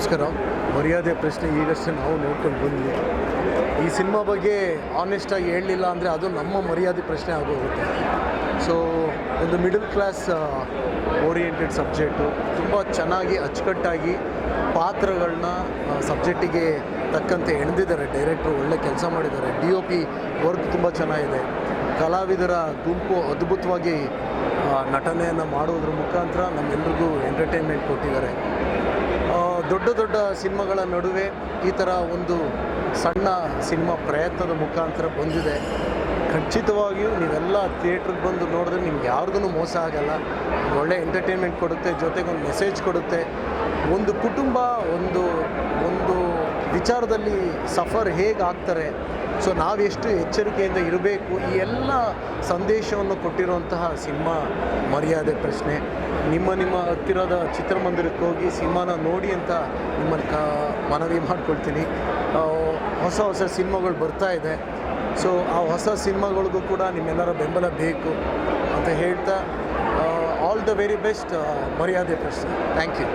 ನಮಸ್ಕಾರ. ಮರ್ಯಾದೆ ಪ್ರಶ್ನೆ ಈಗಷ್ಟೇ ನಾವು ನೋಡ್ಕೊಂಡು ಬಂದ್ವಿ. ಈ ಸಿನಿಮಾ ಬಗ್ಗೆ ಆನೆಸ್ಟಾಗಿ ಹೇಳಲಿಲ್ಲ ಅಂದರೆ ಅದು ನಮ್ಮ ಮರ್ಯಾದೆ ಪ್ರಶ್ನೆ ಆಗೋಗುತ್ತೆ. ಸೊ ಒಂದು ಮಿಡಲ್ ಕ್ಲಾಸ್ ಓರಿಯೆಂಟೆಡ್ ಸಬ್ಜೆಕ್ಟು ತುಂಬ ಚೆನ್ನಾಗಿ, ಅಚ್ಚುಕಟ್ಟಾಗಿ ಪಾತ್ರಗಳನ್ನ ಸಬ್ಜೆಕ್ಟಿಗೆ ತಕ್ಕಂತೆ ಎಣೆದಿದ್ದಾರೆ. ಡೈರೆಕ್ಟ್ರು ಒಳ್ಳೆ ಕೆಲಸ ಮಾಡಿದ್ದಾರೆ. ಡಿ ಒ ಪಿ ವರ್ಕ್ ತುಂಬ ಚೆನ್ನಾಗಿದೆ. ಕಲಾವಿದರ ಗುಂಪು ಅದ್ಭುತವಾಗಿ ನಟನೆಯನ್ನು ಮಾಡೋದ್ರ ಮುಖಾಂತರ ನಮ್ಮೆಲ್ರಿಗೂ ಎಂಟರ್ಟೈನ್ಮೆಂಟ್ ಕೊಟ್ಟಿದ್ದಾರೆ. ದೊಡ್ಡ ದೊಡ್ಡ ಸಿನಿಮಾಗಳ ನಡುವೆ ಈ ಥರ ಒಂದು ಸಣ್ಣ ಸಿನಿಮಾ ಪ್ರಯತ್ನದ ಮುಖಾಂತರ ಬಂದಿದೆ. ಖಚಿತವಾಗಿಯೂ ನೀವೆಲ್ಲ ಥಿಯೇಟ್ರಿಗೆ ಬಂದು ನೋಡಿದ್ರೆ ನಿಮ್ಗೆ ಯಾರಿಗೂ ಮೋಸ ಆಗಲ್ಲ. ಒಳ್ಳೆ ಎಂಟರ್ಟೈನ್ಮೆಂಟ್ ಕೊಡುತ್ತೆ, ಜೊತೆಗೆ ಒಂದು ಮೆಸೇಜ್ ಕೊಡುತ್ತೆ. ಒಂದು ಕುಟುಂಬ ಒಂದು ಒಂದು ವಿಚಾರದಲ್ಲಿ ಸಫರ್ ಹೇಗೆ ಆಗ್ತಾರೆ ಸೊ ನಾವೆಷ್ಟು ಎಚ್ಚರಿಕೆಯಿಂದ ಇರಬೇಕು ಈ ಎಲ್ಲ ಸಂದೇಶವನ್ನು ಕೊಟ್ಟಿರುವಂತಹ ಸಿನಿಮಾ ಮರ್ಯಾದೆ ಪ್ರಶ್ನೆ. ನಿಮ್ಮ ನಿಮ್ಮ ಹತ್ತಿರದ ಚಿತ್ರಮಂದಿರಕ್ಕೆ ಹೋಗಿ ಸಿನಿಮಾನ ನೋಡಿ ಅಂತ ನಿಮ್ಮನ್ನು ಕ ಮನವಿ ಮಾಡ್ಕೊಳ್ತೀನಿ. ಹೊಸ ಹೊಸ ಸಿನಿಮಾಗಳು ಬರ್ತಾ ಇದೆ. ಸೊ ಆ ಹೊಸ ಸಿನಿಮಾಗಳಿಗೂ ಕೂಡ ನಿಮ್ಮೆಲ್ಲರ ಬೆಂಬಲ ಬೇಕು ಅಂತ ಹೇಳ್ತಾ ಆಲ್ ದ ವೆರಿ ಬೆಸ್ಟ್ ಮರ್ಯಾದೆ ಪ್ರಶ್ನೆ. Thank you